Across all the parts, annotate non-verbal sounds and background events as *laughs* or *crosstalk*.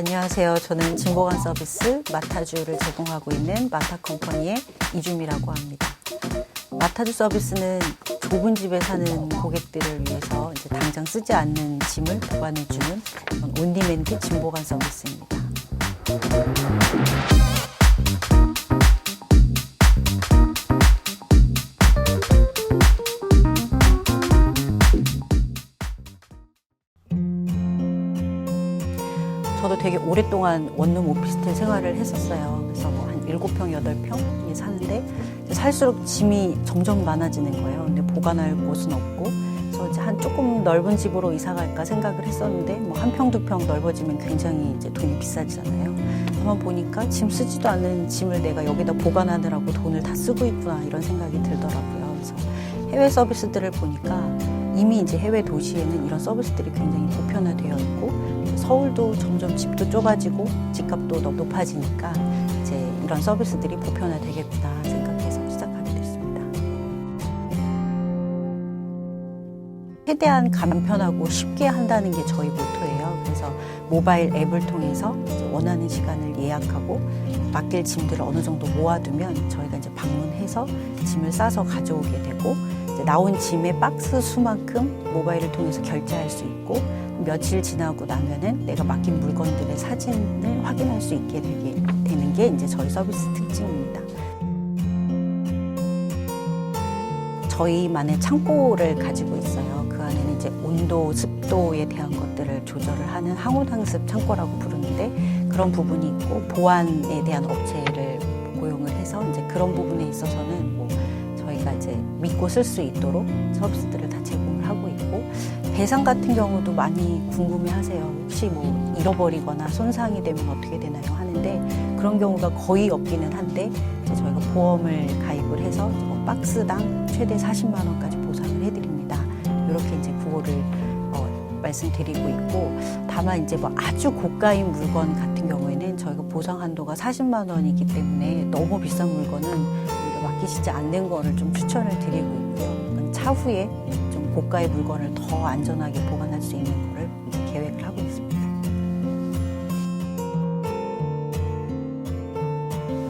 안녕하세요. 저는 진보관 서비스 마타주를 제공하고 있는 마타컴퍼니의 이주미라고 합니다. 마타주 서비스는 좁은 집에 사는 고객들을 위해서 이제 당장 쓰지 않는 짐을 보관해주는 온디맨드 진보관 서비스입니다. 오랫동안 원룸 오피스텔 생활을 했었어요. 그래서 뭐한 7평, 8평에 사는데 이제 살수록 짐이 점점 많아지는 거예요. 근데 보관할 곳은 없고 그래서 이제 한 조금 넓은 집으로 이사 갈까 생각을 했었는데 뭐 한 평, 두 평 넓어지면 굉장히 이제 돈이 비싸지잖아요. 한번 보니까 짐 쓰지도 않는 짐을 내가 여기다 보관하느라고 돈을 다 쓰고 있구나 이런 생각이 들더라고요. 그래서 해외 서비스들을 보니까 이미 이제 해외 도시에는 이런 서비스들이 굉장히 보편화되어 있고 서울도 점점 집도 좁아지고 집값도 너무 높아지니까 이제 이런 서비스들이 보편화되겠구나 생각해서 시작하게 됐습니다. 최대한 간편하고 쉽게 한다는 게 저희 모토예요. 그래서 모바일 앱을 통해서 원하는 시간을 예약하고 맡길 짐들을 어느 정도 모아두면 저희가 이제 방문해서 짐을 싸서 가져오게 되고 이제 나온 짐의 박스 수만큼 모바일을 통해서 결제할 수 있고 며칠 지나고 나면은 내가 맡긴 물건들의 사진을 확인할 수 있게 되게 되는 게 이제 저희 서비스 특징입니다. 저희만의 창고를 가지고 있어요. 그 안에는 이제 온도, 습도에 대한 것들을 조절을 하는 항온항습 창고라고 부르는데 그런 부분이 있고 보안에 대한 업체를 고용을 해서 이제 그런 부분에 있어서는 뭐 저희가 믿고 쓸 수 있도록 서비스들을 다 제공을 하고 있고 배상 같은 경우도 많이 궁금해하세요. 혹시 뭐 잃어버리거나 손상이 되면 어떻게 되나요? 하는데 그런 경우가 거의 없기는 한데 저희가 보험을 가입을 해서 뭐 박스당 최대 40만 원까지 보상을 해드립니다. 이렇게 이제 그거를 어, 말씀드리고 있고 다만 이제 뭐 아주 고가인 물건 같은 경우에는 저희가 보상 한도가 40만 원이기 때문에 너무 비싼 물건은 기시지 않는 거를 좀 추천을 드리고 있고요. 차후에 좀 고가의 물건을 더 안전하게 보관할 수 있는 거를 계획을 하고 있습니다.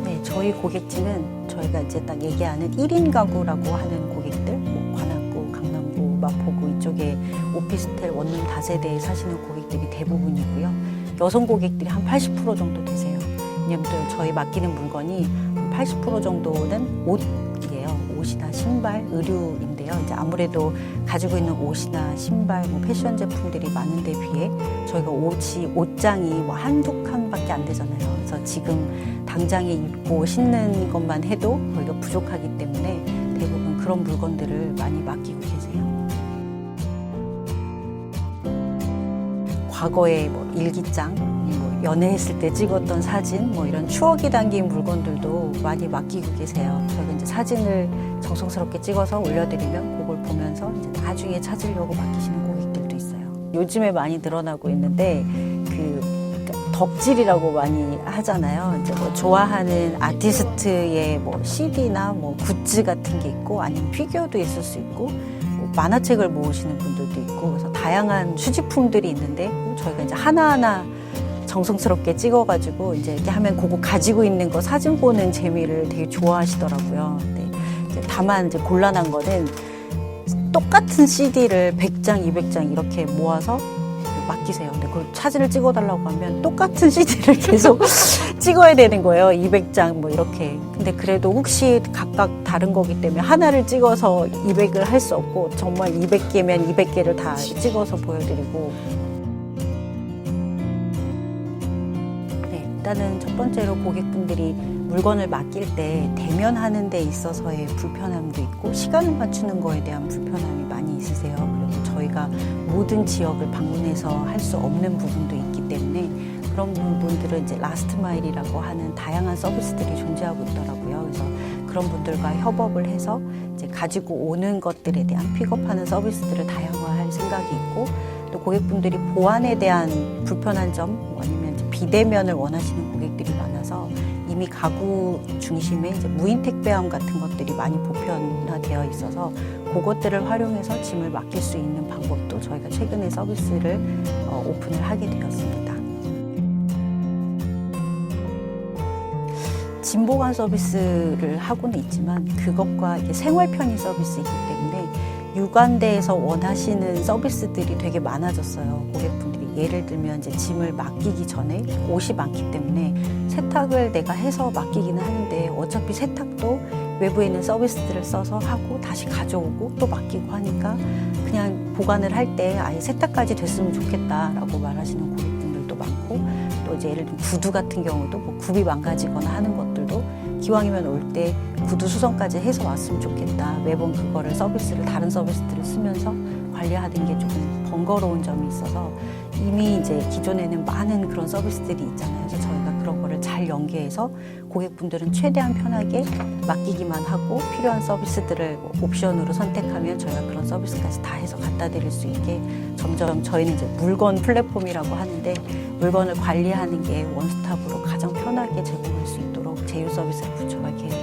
네, 저희 고객층은 저희가 이제 딱 얘기하는 1인 가구라고 하는 고객들, 뭐 관악구, 강남구, 마포구 이쪽에 오피스텔 원룸 다세대에 사시는 고객들이 대부분이고요. 여성 고객들이 한 80% 정도 되세요. 왜냐면 또 저희 맡기는 물건이 80% 정도는 옷이에요. 옷이나 신발, 의류인데요. 이제 아무래도 가지고 있는 옷이나 신발, 뭐 패션 제품들이 많은데 비해 저희가 옷이 옷장이 뭐 한두 칸밖에 안 되잖아요. 그래서 지금 당장에 입고 신는 것만 해도 거기가 부족하기 때문에 대부분 그런 물건들을 많이 맡기고 계세요. 과거에 뭐 일기장, 뭐 연애했을 때 찍었던 사진, 뭐 이런 추억이 담긴 물건들도 많이 맡기고 계세요. 저희가 이제 사진을 정성스럽게 찍어서 올려드리면 그걸 보면서 이제 나중에 찾으려고 맡기시는 고객들도 있어요. 요즘에 많이 늘어나고 있는데 그 덕질이라고 많이 하잖아요. 이제 뭐 좋아하는 아티스트의 뭐 CD나 뭐 굿즈 같은 게 있고 아니면 피규어도 있을 수 있고 뭐 만화책을 모으시는 분들도 있고 그래서 다양한 수집품들이 있는데 저희가 이제 하나하나 정성스럽게 찍어가지고 이제 이렇게 하면 그거 가지고 있는 거 사진 보는 재미를 되게 좋아하시더라고요. 근데 이제 다만 이제 곤란한 거는 똑같은 CD를 100장, 200장 이렇게 모아서 맡기세요. 근데 그걸 사진을 찍어달라고 하면 똑같은 *laughs* CD를 계속 *laughs* 찍어야 되는 거예요. 200장 뭐 이렇게. 근데 그래도 혹시 각각 다른 거기 때문에 하나를 찍어서 200을 할 수 없고 정말 200개면 200개를 다 찍어서 보여드리고. 일단은 첫 번째로 고객분들이 물건을 맡길 때 대면하는 데 있어서의 불편함도 있고 시간을 맞추는 거에 대한 불편함이 많이 있으세요. 그리고 저희가 모든 지역을 방문해서 할 수 없는 부분도 있기 때문에 그런 부분들은 이제 라스트 마일이라고 하는 다양한 서비스들이 존재하고 있더라고요. 그래서 그런 분들과 협업을 해서 이제 가지고 오는 것들에 대한 픽업하는 서비스들을 다양화할 생각이 있고 또 고객분들이 보안에 대한 불편한 점 뭐 아니면 비대면을 원하시는 고객들이 많아서 이미 가구 중심의 무인 택배함 같은 것들이 많이 보편화되어 있어서 그것들을 활용해서 짐을 맡길 수 있는 방법도 저희가 최근에 서비스를 어, 오픈을 하게 되었습니다. 짐 보관 서비스를 하고는 있지만 그것과 생활 편의 서비스이기 때문에 유관대에서 원하시는 서비스들이 되게 많아졌어요. 고객분들이 예를 들면 이제 짐을 맡기기 전에 옷이 많기 때문에 세탁을 내가 해서 맡기기는 하는데 어차피 세탁도 외부에 있는 서비스들을 써서 하고 다시 가져오고 또 맡기고 하니까 그냥 보관을 할 때 아예 세탁까지 됐으면 좋겠다라고 말하시는 고객 많고 또 이제 예를 들면 구두 같은 경우도 뭐 굽이 망가지거나 하는 것들도 기왕이면 올 때 구두 수선까지 해서 왔으면 좋겠다. 매번 그거를 서비스를 다른 서비스들을 쓰면서 관리하는 게 조금 번거로운 점이 있어서 이미 이제 기존에는 많은 그런 서비스들이 있잖아요. 그런 거를 잘 연계해서 고객분들은 최대한 편하게 맡기기만 하고 필요한 서비스들을 옵션으로 선택하면 저희가 그런 서비스까지 다 해서 갖다 드릴 수 있게 점점 저희는 이제 물건 플랫폼이라고 하는데 물건을 관리하는 게 원스톱으로 가장 편하게 제공할 수 있도록 제휴 서비스를 구축할 계획입니다.